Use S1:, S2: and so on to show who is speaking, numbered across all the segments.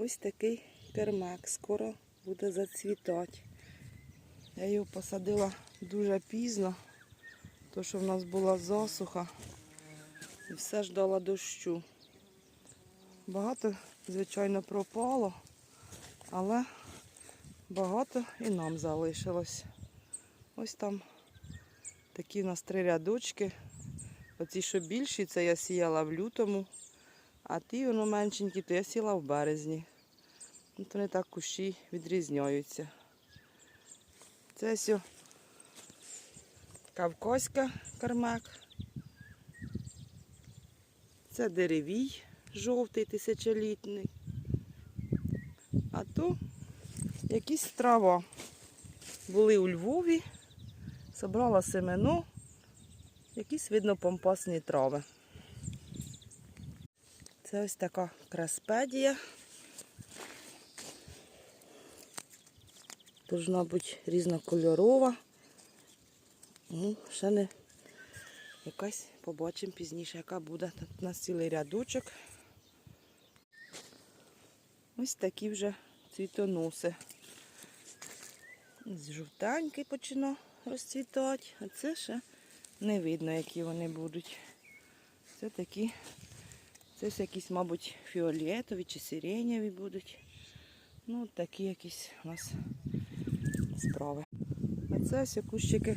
S1: Ось такий кермек. Скоро буде зацвітати. Я його посадила дуже пізно, тому що в нас була засуха і все ждала дощу. Багато, звичайно, пропало, але багато і нам залишилось. Ось там такі у нас три рядочки. Оці, що більші, це я сіяла в лютому, а ті, воно меншенькі, то я сіла в березні. От вони так кущі відрізняються. Це ось кавказька кармак. Це деревій жовтий тисячолітний. А то якісь трава. Були у Львові, собрала семено, якісь, видно, помпасні трави. Це ось така краспедія. Должна бути різнокольорова. Ну, ще не якась побачимо пізніше, яка буде. Тут у нас цілий рядочок. Ось такі вже цвітоноси. З жовтенький починав розцвітати, а це ще не видно, які вони будуть. Це такі, це якісь, мабуть, фіолетові чи сиренєві будуть. Ну, такі якісь у нас справи. А це ось кущики.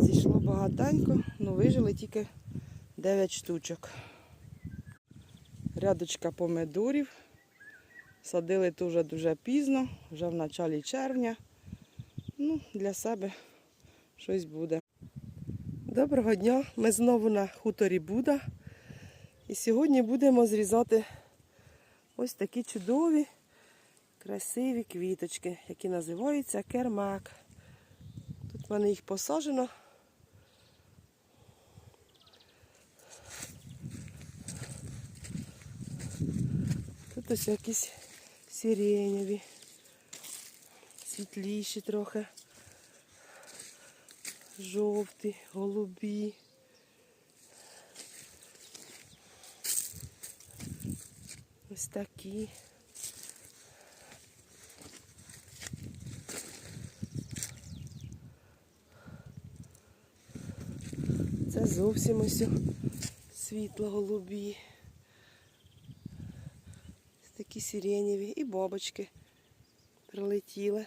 S1: Зійшло багатенько, але вижили тільки 9 штучок. Рядочка помидорів. Садили дуже дуже пізно, вже в началі червня. Ну, для себе щось буде. Доброго дня! Ми знову на хуторі Буда. І сьогодні будемо зрізати ось такі чудові, красиві квіточки, які називаються кермак. Тут в мене їх посаджено. Тут ось якісь сиренєві, світліші трохи, жовті, голубі. Ось такі. Це зовсім ось світло голубі такі сиренєві і бабочки прилетіли.